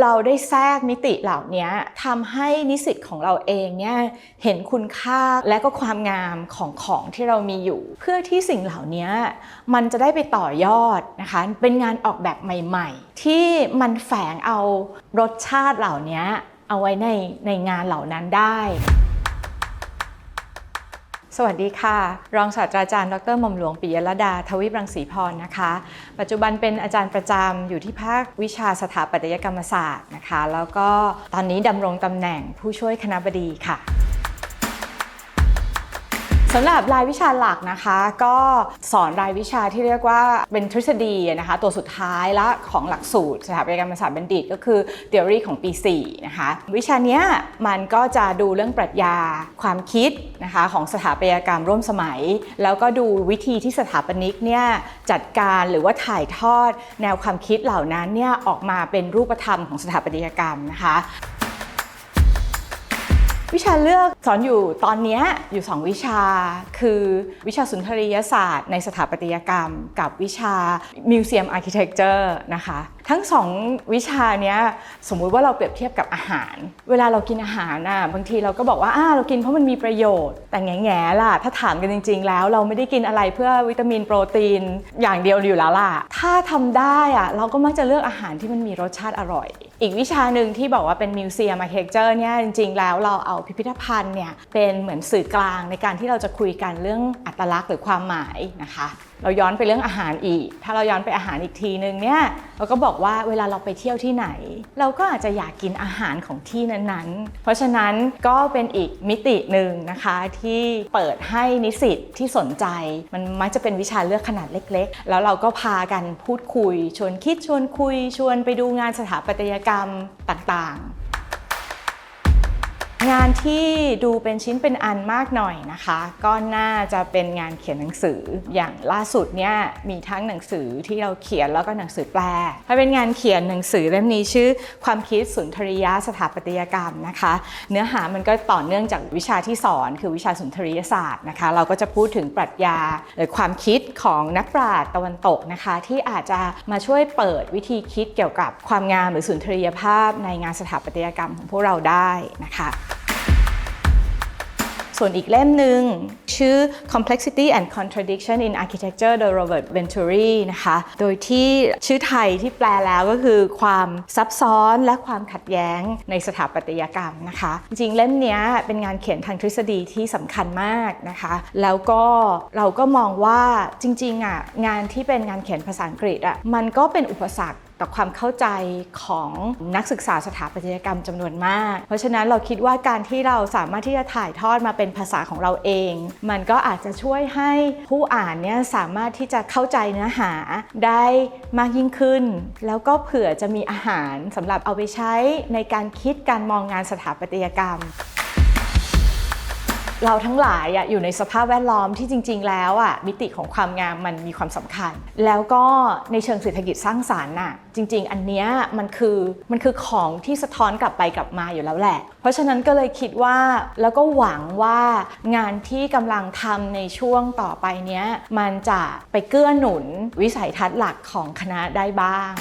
เราได้แทรกมิติเหล่านี้ทำให้นิสิตของเราเองเนี่ยเห็นคุณค่าและก็ความงามของของที่เรามีอยู่ เพื่อที่สิ่งเหล่านี้มันจะได้ไปต่อยอดนะคะเป็นงานออกแบบใหม่ ๆ ที่มันแฝงเอารสชาติเหล่านี้เอาไว้ในในงานเหล่านั้นได้ สวัสดีค่ะ รองศาสตราจารย์ ดรหม่อมหลวงปิยรดา ทวิปรังสีพรนะคะ ปัจจุบันเป็นอาจารย์ประจำอยู่ที่ภาควิชาสถาปัตยกรรมศาสตร์นะคะ แล้วก็ตอนนี้ดำรงตำแหน่งผู้ช่วยคณะบดีค่ะ สำหรับรายวิชาหลักนะคะ ก็สอนรายวิชาที่เรียกว่าเป็นทฤษฎีนะคะ ตัวสุดท้ายละของหลักสูตรสถาปัตยกรรมศาสตร์บัณฑิต ก็คือ theory ของปี 4 นะคะ วิชานี้มันก็จะดูเรื่องปรัชญาความคิดนะคะของสถาปัตยกรรมร่วมสมัย แล้วก็ดูวิธีที่สถาปนิกเนี่ยจัดการหรือว่าถ่ายทอดแนวความคิดเหล่านั้นเนี่ยออกมาเป็นรูปธรรมของสถาปัตยกรรมนะคะ วิชาเลือกสอนอยู่ตอนนี้อยู่ 2 วิชา คือวิชาสุนทรียศาสตร์ในสถาปัตยกรรม กับวิชา Museum Architecture นะคะ ทั้งสองวิชาเนี้ยสมมุติว่าเราเปรียบเทียบกับอาหาร เวลาเรากินอาหารน่ะบางทีเราก็บอกว่าอ่าเรากินเพราะมันมีประโยชน์ แต่แง่ๆล่ะ ถ้าถามกันจริง ๆ แล้ว เราไม่ได้กินอะไรเพื่อวิตามินโปรตีน อย่างเดียวอยู่แล้วล่ะ ถ้าทำได้อะเราก็มักจะเลือกอาหารที่มันมีรสชาติอร่อย อีกวิชาหนึ่งที่บอกว่าเป็น Museum Architecture เนี่ยจริง ๆ แล้วเราเอาพิพิธภัณฑ์เนี่ยเป็นเหมือนสื่อกลางในการที่เราจะคุยกันเรื่องอัตลักษณ์หรือความหมายนะคะ เราย้อนไปเรื่องอาหารอีก ถ้าเราย้อนไปอาหารอีกทีนึงเนี่ยเราก็บอกว่าเวลาเราไปเที่ยวที่ไหน เราก็อาจจะอยากกินอาหารของที่นั้นๆ เพราะฉะนั้นก็เป็นอีกมิติหนึ่งนะคะที่เปิดให้นิสิตที่สนใจ มันมักจะเป็นวิชาเลือกขนาดเล็ก ๆ แล้วเราก็พากันพูดคุย ชวนคิดชวนคุย ชวนไปดูงานสถาปัตยกรรมต่างๆ งานที่ดูเป็นชิ้นเป็นอันมากหน่อยนะคะ ก็น่าจะเป็นงานเขียนหนังสืออย่างล่าสุดเนี่ยมีทั้งหนังสือที่เราเขียนแล้วก็หนังสือแปลถ้าเป็นงานเขียนหนังสือเล่มนี้ชื่อ ความคิดสุนทรียะสถาปัตยกรรมนะคะ เนื้อหามันก็ต่อเนื่องจากวิชาที่สอน คือวิชาสุนทรียศาสตร์นะคะ เราก็จะพูดถึงปรัชญาหรือความคิดของนักปราชญ์ตะวันตกนะคะ ที่อาจจะมาช่วยเปิดวิธีคิดเกี่ยวกับความงามหรือสุนทรียภาพในงานสถาปัตยกรรมของพวกเราได้นะคะ ส่วนอีกเล่มหนึ่งชื่อ Complexity and Contradiction in Architecture โดย Robert Venturi นะคะ โดยที่ชื่อไทยที่แปลแล้วก็คือความซับซ้อนและความขัดแย้งในสถาปัตยกรรมนะคะ จริงเล่มนี้เป็นงานเขียนทางทฤษฎีที่สำคัญมากนะคะ แล้วก็เราก็มองว่าจริงๆอะงานที่เป็นงานเขียนภาษาอังกฤษอะมันก็เป็นอุปสรรค ต่อความเข้าใจของนักศึกษาสถาปัตยกรรมจำนวนมาก เพราะฉะนั้นเราคิดว่าการที่เราสามารถที่จะถ่ายทอดมาเป็นภาษาของเราเอง มันก็อาจจะช่วยให้ผู้อ่านเนี่ยสามารถที่จะเข้าใจเนื้อหาได้มากยิ่งขึ้น แล้วก็เผื่อจะมีอาหารสำหรับเอาไปใช้ในการคิดการมองงานสถาปัตยกรรม เราทั้งหลายอยู่ในสภาพแวดล้อมที่จริง ๆ แล้วอะมิติของความงามมันมีความสำคัญ แล้วก็ในเชิงเศรษฐกิจสร้างสารรค์น่ะจริง ๆ อันเนี้ยมันคือมันคือของที่สะท้อนกลับไปกลับมาอยู่แล้วแหละ เพราะฉะนั้นก็เลยคิดว่าแล้วก็หวังว่างานที่กำลังทำในช่วงต่อไปเนี้ยมันจะไปเกื้อหนุนวิสัยทัศน์หลักของคณะได้บ้าง